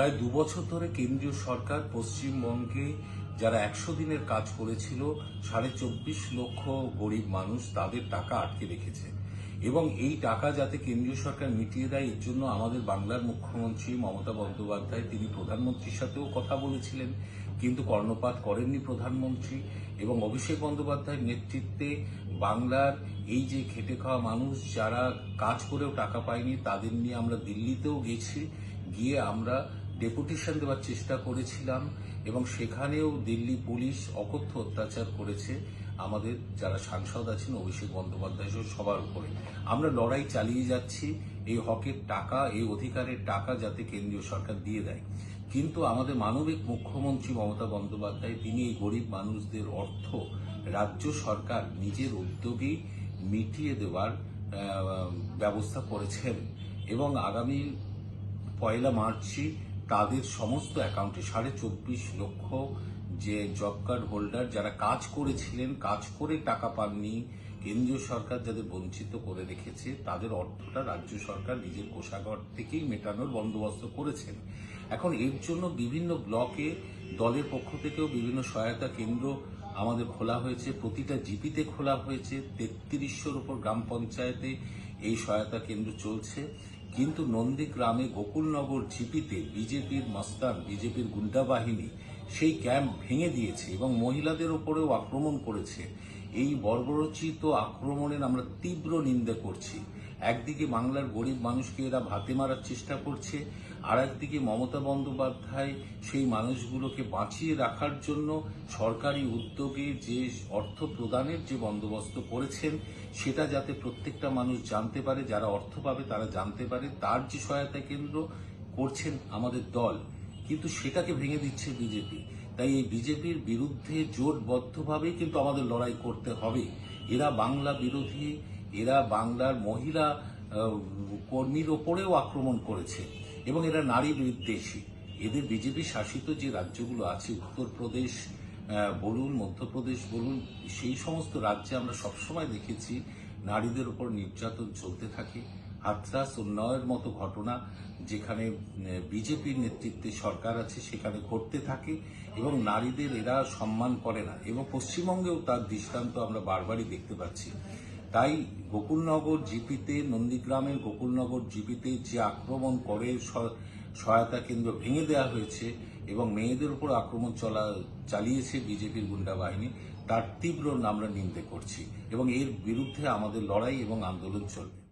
প্রায় দু বছর ধরে কেন্দ্রীয় সরকার পশ্চিমবঙ্গে যারা একশো দিনের কাজ করেছিল, সাড়ে চব্বিশ লক্ষ গরিব মানুষ তাদের টাকা আটকে রেখেছে। এবং এই টাকা যাতে কেন্দ্রীয় সরকার মিটিয়ে দেয়, এর জন্য আমাদের বাংলার মুখ্যমন্ত্রী মমতা বন্দ্যোপাধ্যায়, তিনি প্রধানমন্ত্রীর সাথেও কথা বলেছিলেন, কিন্তু কর্ণপাত করেননি প্রধানমন্ত্রী এবং অভিষেক বন্দ্যোপাধ্যায়ের নেতৃত্বে বাংলার এই যে খেটে খাওয়া মানুষ, যারা কাজ করেও টাকা পায়নি, তাদের নিয়ে আমরা দিল্লিতেও গেছি। গিয়ে আমরা ডেপুটেশন দেওয়ার চেষ্টা করেছিলাম এবং সেখানেও দিল্লি পুলিশ অকথ্য অত্যাচার করেছে। আমাদের যারা সাংসদ আছেন, অভিষেক বন্দ্যোপাধ্যায় সহ সবার উপরে। আমরা লড়াই চালিয়ে যাচ্ছি। এই হকের টাকা, এই অধিকারের টাকা যাতে কেন্দ্রীয় সরকার দিয়ে দেয়। কিন্তু আমাদের মানবিক মুখ্যমন্ত্রী মমতা বন্দ্যোপাধ্যায়, তিনি এই গরিব মানুষদের অর্থ রাজ্য সরকার নিজের উদ্যোগেই মিটিয়ে দেওয়ার ব্যবস্থা করেছেন। এবং আগামী পয়লা মার্চই তাদের সমস্ত অ্যাকাউন্টে সাড়ে চব্বিশ লক্ষ যে জব কার্ড হোল্ডার যারা কাজ করেছিলেন, কাজ করে টাকা পাননি, কেন্দ্রীয় সরকার যাদের বঞ্চিত করে রেখেছে, তাদের অর্থটা রাজ্য সরকার নিজের কোষাগার থেকেই মেটানোর বন্দোবস্ত করেছেন। এখন এর জন্য বিভিন্ন ব্লকে, দলের পক্ষ থেকেও বিভিন্ন সহায়তা কেন্দ্র আমাদের খোলা হয়েছে, প্রতিটা জিপিতে খোলা হয়েছে, তেত্রিশশোর উপর গ্রাম পঞ্চায়েতে এই সহায়তা কেন্দ্র চলছে। কিন্তু নন্দীগ্রামে গোকুলনগর ঝিপিতে বিজেপির মাস্তান, বিজেপির গুন্ডা বাহিনী সেই ক্যাম্প ভেঙে দিয়েছে এবং মহিলাদের ওপরেও আক্রমণ করেছে। এই বর্বরচিত আক্রমণের আমরা তীব্র নিন্দা করছি। একদিকে বাংলার গরিব মানুষকে এরা ভাতে মারার চেষ্টা করছে আর একদিকে মমতা বন্দ্যোপাধ্যায় সেই মানুষগুলোকে বাঁচিয়ে রাখার জন্য সরকারি উদ্যোগে যে অর্থ প্রদানের যে বন্দোবস্ত করেছেন, সেটা যাতে প্রত্যেকটা মানুষ জানতে পারে, যারা অর্থ পাবে তারা জানতে পারে, তার যে সহায়তা কেন্দ্র করছেন আমাদের দল। কিন্তু সেটাকে ভেঙে দিচ্ছে বিজেপি। তাই এই বিজেপির বিরুদ্ধে জোটবদ্ধভাবেই কিন্তু আমাদের লড়াই করতে হবে। এরা বাংলা বিরোধী এরা বাংলার মহিলা কর্মীর ওপরেও আক্রমণ করেছে এবং এরা নারী বিদ্বেষী। এদের বিজেপি শাসিত যে রাজ্যগুলো আছে, উত্তরপ্রদেশ বলুন, মধ্যপ্রদেশ বলুন, সেই সমস্ত রাজ্যে আমরা সবসময় দেখেছি নারীদের উপর নির্যাতন চলতে থাকে। হাতরাস উন্নয়ের মতো ঘটনা যেখানে বিজেপির নেতৃত্বে সরকার আছে, সেখানে ঘটতে থাকে এবং নারীদের এরা সম্মান করে না এবং পশ্চিমবঙ্গেও তার দৃষ্টান্ত আমরা বারবারই দেখতে পাচ্ছি। তাই গোকুলনগর জিপিতে, নন্দীগ্রামের গোকুলনগর জিপিতে যে আক্রমণ করে সহায়তা কেন্দ্র ভেঙে দেওয়া হয়েছে এবং মেয়েদের উপর আক্রমণ চলা, চালিয়েছে বিজেপির গুন্ডা বাহিনী, তার তীব্র আমরা নিন্দে করছি এবং এর বিরুদ্ধে আমাদের লড়াই এবং আন্দোলন চলবে।